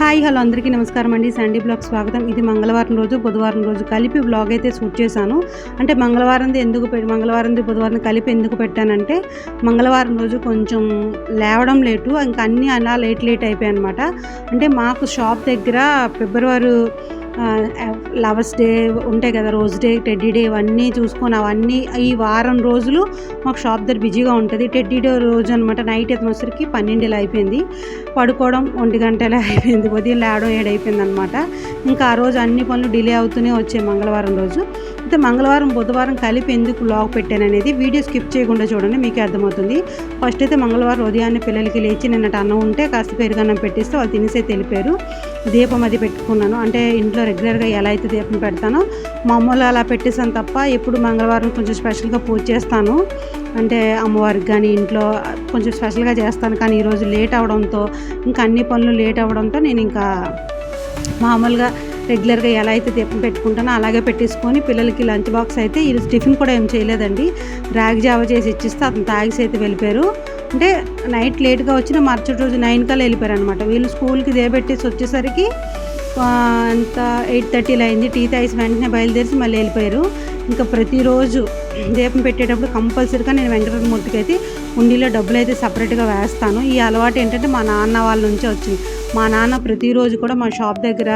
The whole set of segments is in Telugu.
హాయ్ హలో అందరికీ నమస్కారం అండి. సండే బ్లాగ్ స్వాగతం. ఇది మంగళవారం రోజు బుధవారం రోజు కలిపి బ్లాగ్ అయితే షూట్ చేశాను. అంటే మంగళవారంది ఎందుకు మంగళవారంది బుధవారం కలిపి ఎందుకు పెట్టానంటే మంగళవారం రోజు కొంచెం లేవడం లేటు ఇంకా అన్నీ అలా లేట్ లేట్ అయిపోయాయి అనమాట అంటే మాకు షాప్ దగ్గర ఫిబ్రవరి లవర్స్ డే ఉంటాయి కదా రోజ్ డే టెడ్డీ డే ఇవన్నీ చూసుకొని అవన్నీ ఈ వారం రోజులు మాకు షాప్ దగ్గర బిజీగా ఉంటుంది. టెడ్డీ డే రోజు అనమాట నైట్ ఎత్తునసరికి పన్నెండేళ్ళు అయిపోయింది. పడుకోవడం ఒంటి గంటలే అయిపోయింది ఉదయం లేవడం ఏడైపోయింది అనమాట ఇంకా ఆ రోజు అన్ని పనులు డిలే అవుతూనే వచ్చాయి మంగళవారం రోజు. అయితే మంగళవారం బుధవారం కలిపి ఎందుకు లాగ్ పెట్టాను అనేది వీడియో స్కిప్ చేయకుండా చూడండి మీకు అర్థమవుతుంది. ఫస్ట్ అయితే మంగళవారం ఉదయాన్నే పిల్లలకి లేచి నిన్నటి అన్నం ఉంటే కాస్త పెరుగన్నం పెట్టేస్తే వాళ్ళు తినేసే తెలిపారు దీపం అది పెట్టుకున్నాను. అంటే ఇంట్లో రెగ్యులర్గా ఎలా అయితే దీపం పెడతానో మామూలు అలా పెట్టేసాను తప్ప ఎప్పుడు మంగళవారం కొంచెం స్పెషల్గా పూజ చేస్తాను. అంటే అమ్మవారికి కానీ ఇంట్లో కొంచెం స్పెషల్గా చేస్తాను. కానీ ఈరోజు లేట్ అవడంతో ఇంకా అన్ని పనులు లేట్ అవడంతో నేను ఇంకా మామూలుగా రెగ్యులర్గా ఎలా అయితే దీపం పెట్టుకుంటానో అలాగే పెట్టేసుకొని పిల్లలకి లంచ్ బాక్స్ అయితే ఈరోజు టిఫిన్ కూడా ఏం చేయలేదండి. రాగి జావ చేసి ఇచ్చిస్తే అతను తాగిసి అయితే వెళ్ళిపోయారు. అంటే నైట్ లేట్గా వచ్చిన మరుసటి రోజు నైన్ కల్లా వెళ్ళిపోయారు అనమాట వీళ్ళు స్కూల్కి దేబెట్టేసి వచ్చేసరికి అంత ఎయిట్ థర్టీలో అయింది. టీ తాగేసి వెంటనే బయలుదేరి మళ్ళీ వెళ్ళిపోయారు. ఇంకా ప్రతిరోజు దీపం పెట్టేటప్పుడు కంపల్సరీగా నేను వెంకటరమూర్తికి అయితే ఉండిలో డబ్బులు అయితే సపరేట్గా వేస్తాను. ఈ అలవాటు ఏంటంటే మా నాన్న వాళ్ళ నుంచే వచ్చింది. మా నాన్న ప్రతిరోజు కూడా మా షాప్ దగ్గర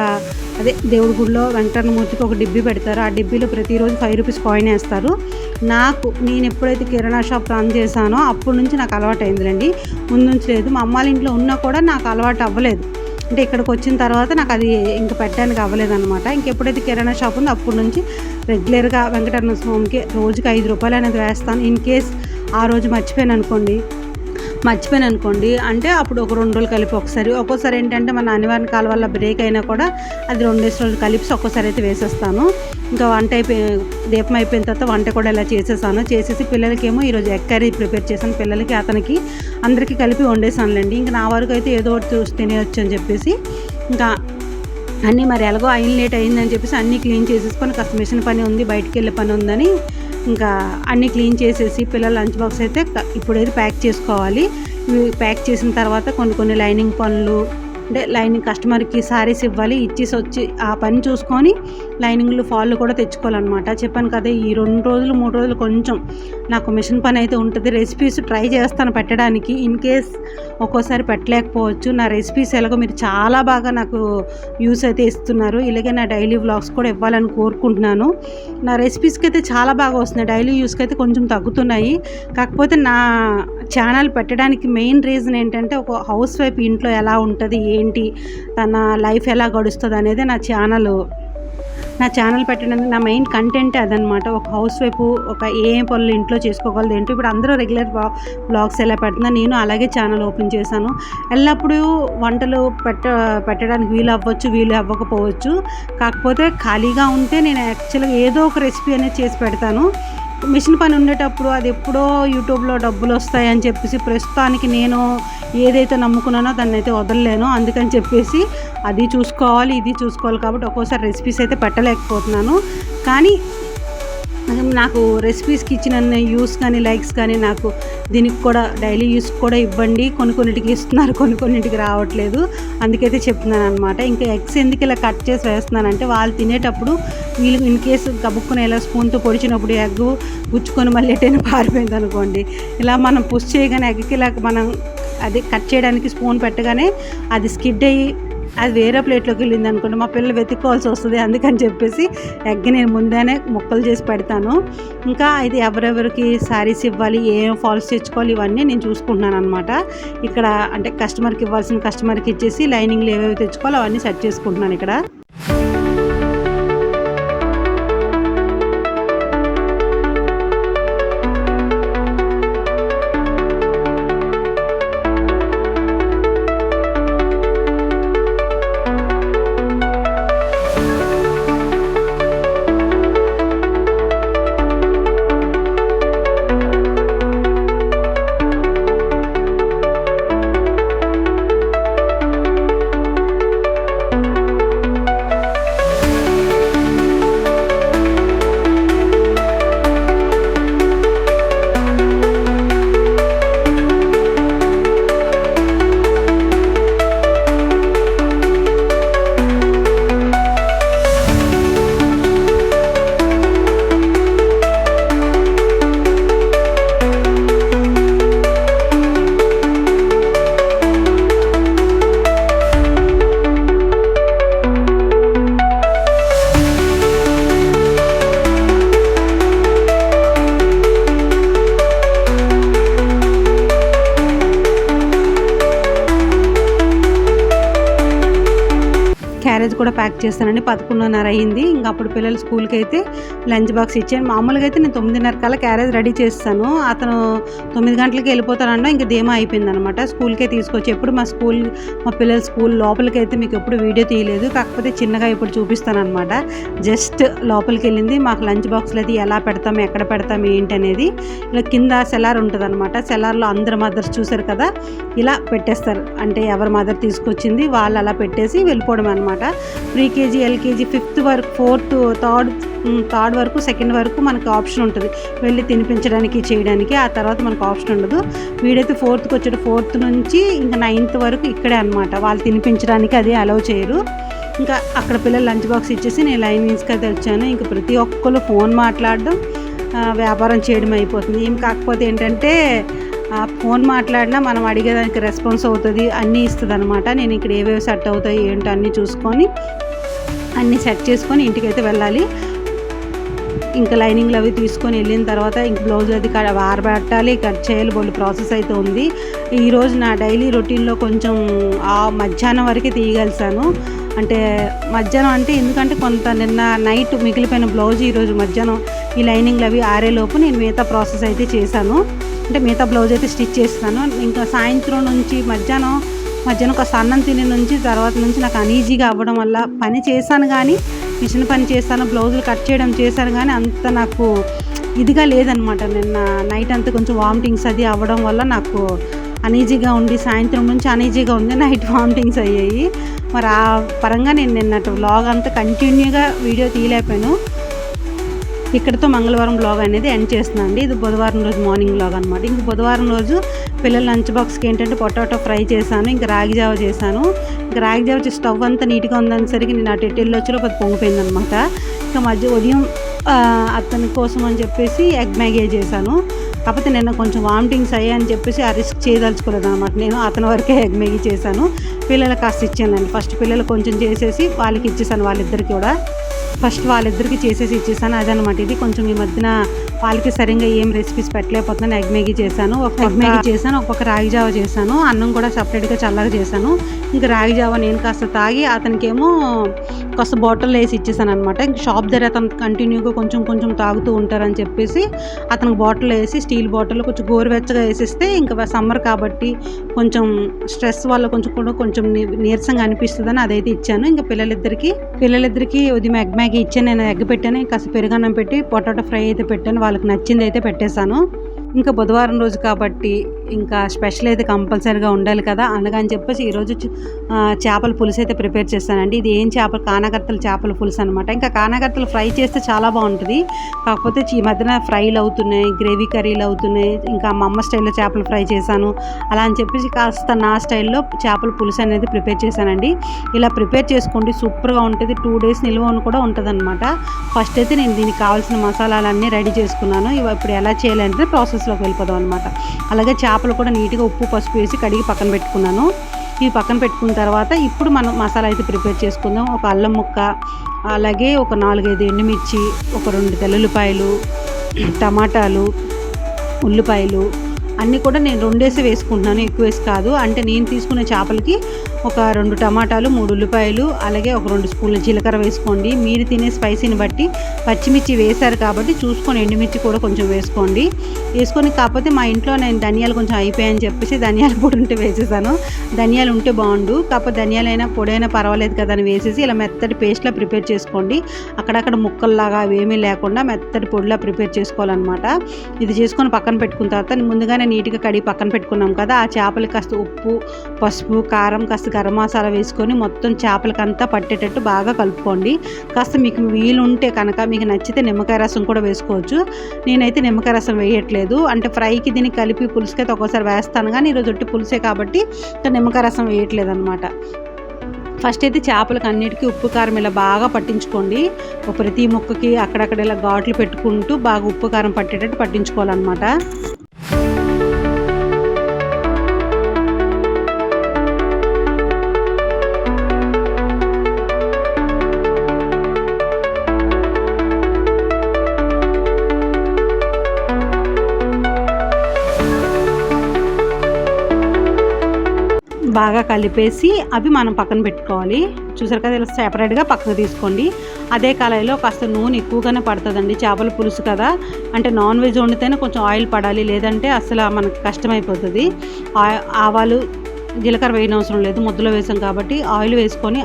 అదే దేవుడి గుడిలో వెంకటరమూర్తికి ఒక డిబ్బీ పెడతారు. ఆ డిబ్బీలో ప్రతిరోజు ఫైవ్ రూపీస్ కాయిన్ వేస్తారు. నాకు నేను ఎప్పుడైతే కిరాణా షాప్ రన్ చేశానో అప్పటి నుంచి నాకు అలవాటు అయిందిలేండి ముందు నుంచి లేదు. మా అమ్మాళ్ళ ఇంట్లో ఉన్నా కూడా నాకు అలవాటు అవ్వలేదు. అంటే ఇక్కడికి వచ్చిన తర్వాత నాకు అది ఇంకా పెట్టడానికి అవ్వలేదన్నమాట. ఇంకెప్పుడైతే కిరాణా షాప్ ఉందో అప్పటి నుంచి రెగ్యులర్గా వెంకటరమణ స్వామికి రోజుకి ఐదు రూపాయలు అనేది వేస్తాను. ఇన్ కేస్ ఆ రోజు మర్చిపోయాను అనుకోండి. మర్చిపోయాను అనుకోండి. అంటే అప్పుడు ఒక రెండు రోజులు కలిపి ఒకసారి ఒక్కోసారి ఏంటంటే మన అనివార్య కాల వల్ల బ్రేక్ అయినా కూడా అది రెండేసి రోజులు కలిపి ఒక్కోసారి అయితే వేసేస్తాను. ఇంకా వంట అయిపోయి దీపం అయిపోయిన తర్వాత వంట కూడా ఇలా చేసేసాను. చేసేసి పిల్లలకేమో ఈరోజు ఎగ్ కర్రీ ప్రిపేర్ చేశాను. పిల్లలకి అతనికి అందరికీ కలిపి వండేసానులేండి. ఇంకా నా వరకు అయితే ఏదో ఒకటి చూసి తినేయచ్చు అని చెప్పేసి ఇంకా అన్నీ మరి ఎలాగో అయిన లేట్ అయిందని చెప్పేసి అన్నీ క్లీన్ చేసేసుకొని కాస్త మిషన్ పని ఉంది బయటికి వెళ్ళే పని ఉందని ఇంకా అన్నీ క్లీన్ చేసేసి పిల్లల లంచ్ బాక్స్ అయితే ఇప్పుడైతే ప్యాక్ చేసుకోవాలి. ఇవి ప్యాక్ చేసిన తర్వాత కొన్ని కొన్ని లైనింగ్ పనులు అంటే లైనింగ్ కస్టమర్కి సారీస్ ఇవ్వాలి ఇచ్చేసి వచ్చి ఆ పని చూసుకొని లైనింగ్లు ఫాల్ కూడా తెచ్చుకోవాలన్నమాట. చెప్పాను కదా ఈ రెండు రోజులు మూడు రోజులు కొంచెం నాకు మిషన్ పని అయితే ఉంటుంది. రెసిపీస్ ట్రై చేస్తాను పెట్టడానికి. ఇన్ కేస్ ఒక్కోసారి పెట్టలేకపోవచ్చు. నా రెసిపీస్ ఎలాగో మీరు చాలా బాగా నాకు యూస్ అయితే ఇస్తున్నారు. ఇలాగే నా డైలీ వ్లాగ్స్ కూడా ఇవ్వాలని కోరుకుంటున్నాను. నా రెసిపీస్కి అయితే చాలా బాగా వస్తున్నాయి. డైలీ యూస్కి అయితే కొంచెం తగ్గుతున్నాయి. కాకపోతే నా ఛానల్ పెట్టడానికి మెయిన్ రీజన్ ఏంటంటే ఒక హౌస్ వైఫ్ ఇంట్లో ఎలా ఉంటుంది ఏంటి తన లైఫ్ ఎలా గడుస్తుంది అనేది నా ఛానల్ నా ఛానల్ పెట్టడానికి నా మెయిన్ కంటెంట్ అదనమాట ఒక హౌస్ వైఫ్ ఒక ఏ పనులు ఇంట్లో చేసుకోగలదు ఏంటో. ఇప్పుడు అందరూ రెగ్యులర్ బ్లాగ్స్ ఎలా పెడుతున్నా నేను అలాగే ఛానల్ ఓపెన్ చేశాను. ఎల్లప్పుడూ వంటలు పెట్ట పెట్టడానికి వీలు అవ్వచ్చు వీలు అవ్వకపోవచ్చు. కాకపోతే ఖాళీగా ఉంటే నేను యాక్చువల్గా ఏదో ఒక రెసిపీ అనేది చేసి పెడతాను. మిషన్ పని ఉండేటప్పుడు అది ఎప్పుడో యూట్యూబ్లో డబ్బులు వస్తాయని చెప్పేసి ప్రస్తుతానికి నేను ఏదైతే నమ్ముకున్నానో దాన్ని అయితే వదలలేను. అందుకని చెప్పేసి అది చూసుకోవాలి ఇది చూసుకోవాలి కాబట్టి ఒక్కోసారి రెసిపీస్ అయితే పెట్టలేకపోతున్నాను. కానీ నాకు రెసిపీస్కి ఇచ్చిన యూస్ కానీ లైక్స్ కానీ నాకు దీనికి కూడా డైలీ యూస్ కూడా ఇవ్వండి. కొన్ని కొన్నిటికి ఇస్తున్నారు కొన్ని కొన్నిటికి రావట్లేదు. అందుకైతే చెప్తున్నాను అనమాట ఇంకా ఎగ్స్ ఎందుకు ఇలా కట్ చేసి వేస్తున్నానంటే వాళ్ళు తినేటప్పుడు వీళ్ళు ఇన్ కేసు కబుక్కుని ఇలా స్పూన్తో పొడిచినప్పుడు ఎగ్ గుచ్చుకొని మళ్ళీ ఎటైనా పారిపోయింది అనుకోండి. ఇలా మనం పుష్ చేయగానే ఎగ్కి ఇలా మనం అది కట్ చేయడానికి స్పూన్ పెట్టగానే అది స్కిడ్ అయ్యి అది వేరే ప్లేట్లోకి వెళ్ళింది అనుకోండి మా పిల్లలు వెతుక్కోవాల్సి వస్తుంది అందుకని చెప్పేసి ఎగ్ నేను ముందేనే ముక్కలు చేసి పెడతాను. ఇంకా ఇది ఎవరెవరికి శారీస్ ఇవ్వాలి ఏం ఫాల్స్ తెచ్చుకోవాలి ఇవన్నీ నేను చూసుకుంటున్నాను అనమాట ఇక్కడ అంటే కస్టమర్కి ఇవ్వాల్సిన కస్టమర్కి ఇచ్చేసి లైనింగ్లు ఏవేవి తెచ్చుకోవాలో అవన్నీ సెట్ చేసుకుంటున్నాను ఇక్కడ. కట్ చేస్తానండి. పదకొండున్నర అయింది. ఇంకా అప్పుడు పిల్లలు స్కూల్కి అయితే లంచ్ బాక్స్ ఇచ్చాను మామూలుగా అయితే నేను తొమ్మిదిన్నర కల్లా క్యారేజ్ రెడీ చేస్తాను. అతను తొమ్మిది గంటలకి వెళ్ళిపోతానన్నా ఇంకా ధీమా అయిపోయింది అనమాట స్కూల్కే తీసుకొచ్చి ఎప్పుడు మా స్కూల్ మా పిల్లల స్కూల్ లోపలికి అయితే మీకు ఎప్పుడు వీడియో తీయలేదు. కాకపోతే చిన్నగా ఇప్పుడు చూపిస్తాను అనమాట జస్ట్ లోపలికి వెళ్ళింది. మాకు లంచ్ బాక్స్లు అయితే ఎలా పెడతాం ఎక్కడ పెడతాం ఏంటి అనేది ఇలా కింద సెలార్ ఉంటుంది అనమాట సెలార్లో అందరు మదర్స్ చూసారు కదా? ఇలా పెట్టేస్తారు. అంటే ఎవరి మదర్ తీసుకొచ్చింది వాళ్ళు అలా పెట్టేసి వెళ్ళిపోవడం అనమాట free pre KG LKG fifth వరకు ఫోర్త్ థర్డ్ థర్డ్ వరకు సెకండ్ వరకు మనకు ఆప్షన్ ఉంటుంది. వెళ్ళి తినిపించడానికి చేయడానికి. ఆ తర్వాత మనకు ఆప్షన్ ఉండదు. వీడైతే ఫోర్త్కి వచ్చాడు. ఫోర్త్ నుంచి ఇంకా నైన్త్ వరకు ఇక్కడే అనమాట వాళ్ళు తినిపించడానికి అది అలౌ చేయరు. ఇంకా అక్కడ పిల్లలు లంచ్ బాక్స్ ఇచ్చేసి నేను లైన్ తీసుకెళ్తే అయితే వచ్చాను. ఇంకా ప్రతి ఒక్కరు ఫోన్ మాట్లాడడం వ్యాపారం చేయడం అయిపోతుంది. ఏం కాకపోతే ఏంటంటే ఆ ఫోన్ మాట్లాడినా మనం అడిగేదానికి రెస్పాన్స్ అవుతుంది అన్నీ ఇస్తుంది అనమాట నేను ఇక్కడ ఏవేవి సెట్ అవుతాయి ఏంటో అన్నీ చూసుకొని అన్నీ సెట్ చేసుకొని ఇంటికైతే వెళ్ళాలి. ఇంకా లైనింగ్లు అవి తీసుకొని వెళ్ళిన తర్వాత ఇంక బ్లౌజ్ అది ఆరబెట్టాలి కట్ చేయాలి. బోళ్ళు ప్రాసెస్ అయితే ఉంది. ఈరోజు నా డైలీ రొటీన్లో కొంచెం ఆ మధ్యాహ్నం వరకే తీయగలిసాను. అంటే మధ్యాహ్నం అంటే ఎందుకంటే కొంత నిన్న నైట్ మిగిలిపోయిన బ్లౌజ్ ఈరోజు మధ్యాహ్నం ఈ లైనింగ్లు అవి ఆరేలోపు నేను మిగతా ప్రాసెస్ అయితే చేశాను. అంటే మిగతా బ్లౌజ్ అయితే స్టిచ్ చేస్తాను ఇంకా సాయంత్రం నుంచి మధ్యాహ్నం మధ్యాహ్నం ఒక అన్నం తిని నుంచి తర్వాత నుంచి నాకు అనీజీగా అవ్వడం వల్ల పని చేశాను కానీ మిషన్ పని చేస్తాను బ్లౌజులు కట్ చేయడం చేశాను కానీ అంత నాకు ఇదిగా లేదనమాట నిన్న నైట్ అంతా కొంచెం వామిటింగ్స్ అది అవ్వడం వల్ల నాకు అనీజీగా ఉండి సాయంత్రం నుంచి అనీజీగా ఉంది నైట్ వామిటింగ్స్ అయ్యాయి. మరి ఆ పరంగా నేను నిన్నటి వ్లాగ్ అంతా కంటిన్యూగా వీడియో తీయలేకపోయాను. ఇక్కడతో మంగళవారం బ్లాగ్ అనేది ఎండ్ చేస్తున్నాను అండి ఇది బుధవారం రోజు మార్నింగ్ బ్లాగ్ అనమాట ఇంక బుధవారం రోజు పిల్లల లంచ్ బాక్స్కి ఏంటంటే పొటాటో ఫ్రై చేశాను ఇంకా రాగి జావ చేశాను. ఇంకా రాగి జావ చేసి స్టవ్ అంతా నీట్గా ఉందనేసరికి నేను అటు ఎల్లు వెళ్ళి వచ్చి అది పొంగిపోయింది అనమాట ఇంకా మధ్య ఉదయం అతని కోసం అని చెప్పేసి ఎగ్ మ్యాగీ చేశాను. కాకపోతే నిన్న కొంచెం వామిటింగ్స్ అయ్యాయని చెప్పేసి ఆ రిస్క్ చేయదలుచుకోలేదు అనమాట నేను అతని వరకే ఎగ్ మ్యాగీ చేశాను. పిల్లలకు కాస్త ఇచ్చానండి. ఫస్ట్ పిల్లలు కొంచెం చేసేసి వాళ్ళకి ఇచ్చేసాను వాళ్ళిద్దరికి కూడా. ఫస్ట్ వాళ్ళిద్దరికి చేసేసి ఇచ్చేసాను. అదనమాట ఇది కొంచెం ఈ మధ్యన వాళ్ళకి సరిగ్గా ఏం రెసిపీస్ పెట్టలేకపోతున్నాను. ఎగ్ మ్యాగీ చేశాను ఒక ఎగ్ మ్యాగీ చేశాను ఒక పక్క రాగి జావ చేశాను అన్నం కూడా సపరేట్గా చల్లగా చేశాను. ఇంకా రాగి జావ నేను కాస్త తాగి అతనికేమో కాస్త బాటిల్ వేసి ఇచ్చేసాను అనమాట ఇంక షాప్ దగ్గర అతను కంటిన్యూగా కొంచెం కొంచెం తాగుతూ ఉంటారని చెప్పేసి అతనికి బాటిల్ వేసి స్టీల్ బాటిల్ కొంచెం గోరువెచ్చగా వేసిస్తే ఇంకా సమ్మర్ కాబట్టి కొంచెం స్ట్రెస్ వల్ల కొంచెం కూడా కొంచెం నీరసంగా అనిపిస్తుందని అదైతే ఇచ్చాను. ఇంకా పిల్లలిద్దరికి పిల్లలిద్దరికి ఉదయం ఎగ్ మ్యాగీ ఇచ్చాను. నేను ఎగ్ పెట్టాను. కాస్త పెరుగన్నం పెట్టి పొటాటో ఫ్రై అయితే పెట్టాను. వాళ్ళకి నచ్చింది అయితే పెట్టేశాను. ఇంకా బుధవారం రోజు కాబట్టి ఇంకా స్పెషల్ అయితే కంపల్సరీగా ఉండాలి కదా అందుకని చెప్పేసి ఈరోజు చేపల పులుసు అయితే ప్రిపేర్ చేస్తానండి. ఇది ఏం చేపలు? కానగత్తల చేపల పులుసు అనమాట ఇంకా కానగత్తలు ఫ్రై చేస్తే చాలా బాగుంటుంది. కాకపోతే ఈ మధ్యన ఫ్రైలు అవుతున్నాయి గ్రేవీ కర్రీలు అవుతున్నాయి. ఇంకా మా అమ్మ స్టైల్లో చేపలు ఫ్రై చేశాను. అలా అని చెప్పేసి కాస్త నా స్టైల్లో చేపల పులుసు అనేది ప్రిపేర్ చేశానండి. ఇలా ప్రిపేర్ చేసుకోండి. సూపర్గా ఉంటుంది. టూ డేస్ నిల్వ అని కూడా ఉంటుంది అనమాట ఫస్ట్ అయితే నేను దీనికి కావాల్సిన మసాలాలన్నీ రెడీ చేసుకున్నాను. ఇప్పుడు ఎలా చేయాలంటే ప్రాసెస్లోకి వెళ్ళిపోదాం అనమాట అలాగే చేపలు కూడా నీట్గా ఉప్పు పసుపు వేసి కడిగి పక్కన పెట్టుకున్నాను. ఇవి పక్కన పెట్టుకున్న తర్వాత ఇప్పుడు మనం మసాలా అయితే ప్రిపేర్ చేసుకుందాం. ఒక అల్లం ముక్క అలాగే ఒక నాలుగైదు ఎండుమిర్చి ఒక రెండు తెల్లుల్లిపాయలు టమాటాలు ఉల్లిపాయలు అన్నీ కూడా నేను రెండేసి వేసుకుంటున్నాను. ఎక్కువ వేసి కాదు. అంటే నేను తీసుకునే చేపలకి ఒక రెండు టమాటాలు మూడు ఉల్లిపాయలు అలాగే ఒక రెండు స్పూన్ల జీలకర్ర వేసుకోండి. మీరు తినే స్పైసీని బట్టి పచ్చిమిర్చి వేశారు కాబట్టి చూసుకొని ఎండుమిర్చి కూడా కొంచెం వేసుకోండి. వేసుకొని కాకపోతే మా ఇంట్లో నేను ధనియాలు కొంచెం అయిపోయాయని చెప్పేసి ధనియాల పొడి ఉంటే వేసేసాను. ధనియాలు ఉంటే బాగుండు. కాకపోతే ధనియాలైనా పొడైనా పర్వాలేదు కదా అని వేసేసి ఇలా మెత్తటి పేస్ట్లా ప్రిపేర్ చేసుకోండి. అక్కడక్కడ ముక్కల్లాగా అవేమీ లేకుండా మెత్తటి పొడిలా ప్రిపేర్ చేసుకోవాలన్నమాట. ఇది చేసుకొని పక్కన పెట్టుకున్న తర్వాత ముందుగానే నీట్గా కడిగి పక్కన పెట్టుకున్నాం కదా ఆ చేపలు కాస్త ఉప్పు పసుపు కారం కాస్త గరం మసాలా వేసుకొని మొత్తం చేపలకంతా పట్టేటట్టు బాగా కలుపుకోండి. కాస్త మీకు వీలుంటే కనుక మీకు నచ్చితే నిమ్మకాయ రసం కూడా వేసుకోవచ్చు. నేనైతే నిమ్మకాయ రసం వేయట్లేదు. అంటే ఫ్రైకి దీన్ని కలిపి పులుసుకైతే ఒక్కోసారి వేస్తాను. కానీ ఈరోజు ఒట్టి పులుసే కాబట్టి నిమ్మకాయ రసం వేయట్లేదు అనమాట ఫస్ట్ అయితే చేపలకు అన్నిటికీ ఉప్పు కారం ఇలా బాగా పట్టించుకోండి. ప్రతి ముక్కకి అక్కడక్కడ ఇలా ఘాట్లు పెట్టుకుంటూ బాగా ఉప్పు కారం పట్టేటట్టు పట్టించుకోవాలన్నమాట. బాగా కలిపేసి అవి మనం పక్కన పెట్టుకోవాలి. చూసారు కదా ఇలా సెపరేట్గా పక్కన తీసుకోండి. అదే కళాయిలో కాస్త నూనె ఎక్కువగానే పడుతుందండి. చేపల పులుసు కదా. అంటే నాన్ వెజ్ వండితేనే కొంచెం ఆయిల్ పడాలి లేదంటే అసలు మనకు కష్టమైపోతుంది. ఆవాలు జీలకర్ర వేయనవసరం అవసరం లేదు. ముద్దలో వేసాం కాబట్టి ఆయిల్ వేసుకొని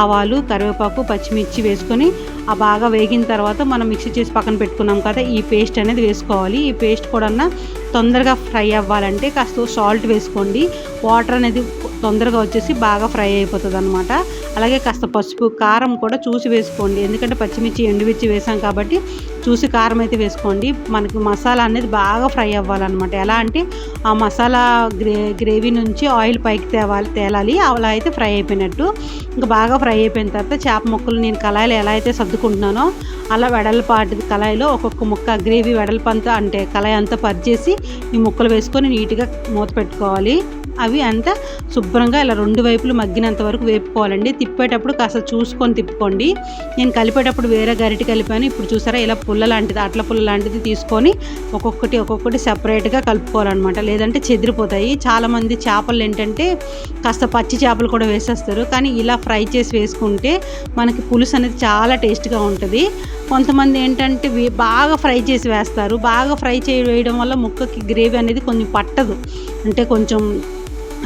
ఆవాలు కరివేపాకు పచ్చిమిర్చి వేసుకొని ఆ బాగా వేగిన తర్వాత మనం మిక్సీ చేసి పక్కన పెట్టుకున్నాం కదా ఈ పేస్ట్ అనేది వేసుకోవాలి. ఈ పేస్ట్ కూడా తొందరగా ఫ్రై అవ్వాలంటే కాస్త సాల్ట్ వేసుకోండి. వాటర్ అనేది తొందరగా వచ్చేసి బాగా ఫ్రై అయిపోతుంది అనమాట అలాగే కాస్త పసుపు కారం కూడా చూసి వేసుకోండి. ఎందుకంటే పచ్చిమిర్చి ఎండుమిర్చి వేసాం కాబట్టి చూసి కారం అయితే వేసుకోండి. మనకి మసాలా అనేది బాగా ఫ్రై అవ్వాలన్నమాట. ఎలా అంటే ఆ మసాలా గ్రే గ్రేవీ నుంచి ఆయిల్ పైకి తేవాలి తేలాలి. అలా అయితే ఫ్రై అయిపోయినట్టు. ఇంకా బాగా ఫ్రై అయిపోయిన తర్వాత చేప ముక్కలు నేను కళాయిలో ఎలా అయితే సర్దుకుంటున్నానో అలా వెడల్పాటి కళాయిలో ఒక్కొక్క ముక్క గ్రేవీ వెడల్పంతా అంటే కళాయి అంతా పరిచేసి ఈ ముక్కలు వేసుకొని నీట్గా మూత పెట్టుకోవాలి. అవి అంతా శుభ్రంగా ఇలా రెండు వైపులు మగ్గినంత వరకు వేపుకోవాలండి. తిప్పేటప్పుడు కాస్త చూసుకొని తిప్పుకోండి. నేను కలిపేటప్పుడు వేరే గరిటి కలిపాను. ఇప్పుడు చూసారా ఇలా పుల్ల లాంటిది అట్ల పుల్ల లాంటిది తీసుకొని ఒక్కొక్కటి ఒక్కొక్కటి సపరేట్గా కలుపుకోవాలన్నమాట. లేదంటే చెదిరిపోతాయి. చాలామంది చేపలు ఏంటంటే కాస్త పచ్చి చేపలు కూడా వేసేస్తారు. కానీ ఇలా ఫ్రై చేసి వేసుకుంటే మనకి పులుసు అనేది చాలా టేస్ట్గా ఉంటుంది. కొంతమంది ఏంటంటే బాగా ఫ్రై చేసి వేస్తారు. బాగా ఫ్రై చేయ వేయడం వల్ల ముక్కకి గ్రేవీ అనేది కొంచెం పట్టదు. అంటే కొంచెం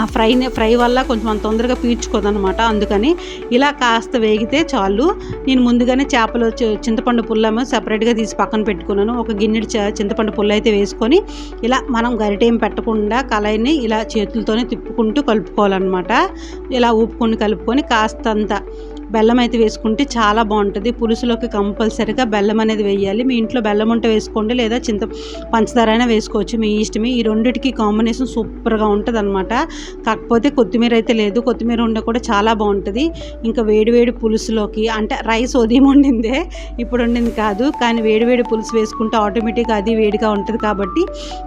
ఆ ఫ్రైనే ఫ్రై వల్ల కొంచెం అంత తొందరగా పీల్చుకోదనమాట. అందుకని ఇలా కాస్త వేగితే చాలు. నేను ముందుగానే చేపలు చింతపండు పుల్లేమో సపరేట్గా తీసి పక్కన పెట్టుకున్నాను. ఒక గిన్నెడు చింతపండు పుల్ల అయితే వేసుకొని ఇలా మనం గరిటేం పెట్టకుండా కళాయిని ఇలా చేతులతోనే తిప్పుకుంటూ కలుపుకోవాలన్నమాట. ఇలా ఊపుకొని కలుపుకొని కాస్తంత బెల్లం అయితే వేసుకుంటే చాలా బాగుంటుంది. పులుసులోకి కంపల్సరిగా బెల్లం అనేది వేయాలి. మీ ఇంట్లో బెల్లం ఉంటే వేసుకోండి లేదా చింత పంచదార అయినా వేసుకోవచ్చు. మీ ఇష్టమే. ఈ రెండింటికి కాంబినేషన్ సూపర్గా ఉంటుంది అనమాట కాకపోతే కొత్తిమీర అయితే లేదు. కొత్తిమీర ఉండ కూడా చాలా బాగుంటుంది. ఇంకా వేడివేడి పులుసులోకి అంటే రైస్ ఉదయం వండిందే ఇప్పుడు వండింది కాదు. కానీ వేడివేడి పులుసు వేసుకుంటే ఆటోమేటిక్గా అది వేడిగా ఉంటుంది కాబట్టి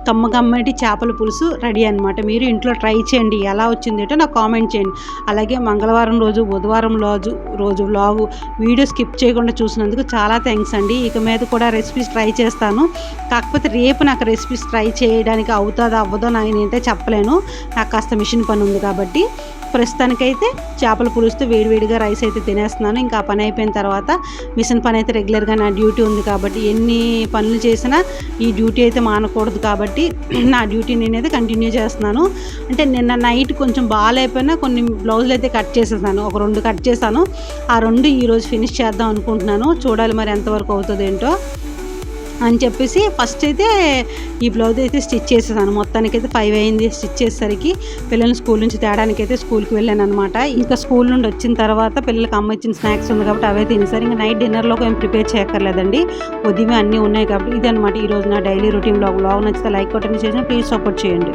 కమ్మ కమ్మటి చేపల పులుసు రెడీ అనమాట మీరు ఇంట్లో ట్రై చేయండి. ఎలా వచ్చింది ఏంటో నాకు కామెంట్ చేయండి. అలాగే మంగళవారం రోజు బుధవారం రోజు రోజు వ్లాగు వీడియో స్కిప్ చేయకుండా చూసినందుకు చాలా థ్యాంక్స్ అండి. ఇక మీద కూడా రెసిపీస్ ట్రై చేస్తాను. కాకపోతే రేపు నాకు రెసిపీస్ ట్రై చేయడానికి అవుతుందో అవ్వదో నాకు నేనైతే చెప్పలేను. నాకు కాస్త మిషన్ పని ఉంది కాబట్టి. ప్రస్తుతానికైతే చేపల పులుస్తూ వేడివేడిగా రైస్ అయితే తినేస్తున్నాను. ఇంకా పని అయిపోయిన తర్వాత మిషన్ పని అయితే రెగ్యులర్గా నా డ్యూటీ ఉంది కాబట్టి ఎన్ని పనులు చేసినా ఈ డ్యూటీ అయితే మానకూడదు కాబట్టి నా డ్యూటీ నేనైతే కంటిన్యూ చేస్తున్నాను. అంటే నిన్న నైట్ కొంచెం బాగాలేకపోయినా కొన్ని బ్లౌజులు అయితే కట్ చేసేసాను. ఒక రెండు కట్ చేశాను. ఆ రెండు ఈరోజు ఫినిష్ చేద్దాం అనుకుంటున్నాను. చూడాలి మరి ఎంతవరకు అవుతుంది ఏంటో అని చెప్పేసి ఫస్ట్ అయితే ఈ బ్లౌజ్ అయితే స్టిచ్ చేసేసాను. మొత్తానికి అయితే ఫైవ్ అయింది స్టిచ్ చేసేసరికి పిల్లల్ని స్కూల్ నుంచి తేడానికి అయితే స్కూల్కి వెళ్ళాను అనమాట ఇంకా స్కూల్ నుండి వచ్చిన తర్వాత పిల్లలకి అమ్మ ఇచ్చిన స్నాక్స్ ఉంది కాబట్టి అవే తినేసారు. ఇంకా నైట్ డిన్నర్లోకి ఏం ప్రిపేర్ చేయక్కర్లేదండి. ఉదయం అన్నీ ఉన్నాయి కాబట్టి ఇది అనమాట ఈ నా డైలీ రొటీన్ బ్లాగ్ బ్లాగ్ నచ్చితే లైక్ కొట్టండి చేసిన ప్లీజ్ సపోర్ట్ చేయండి.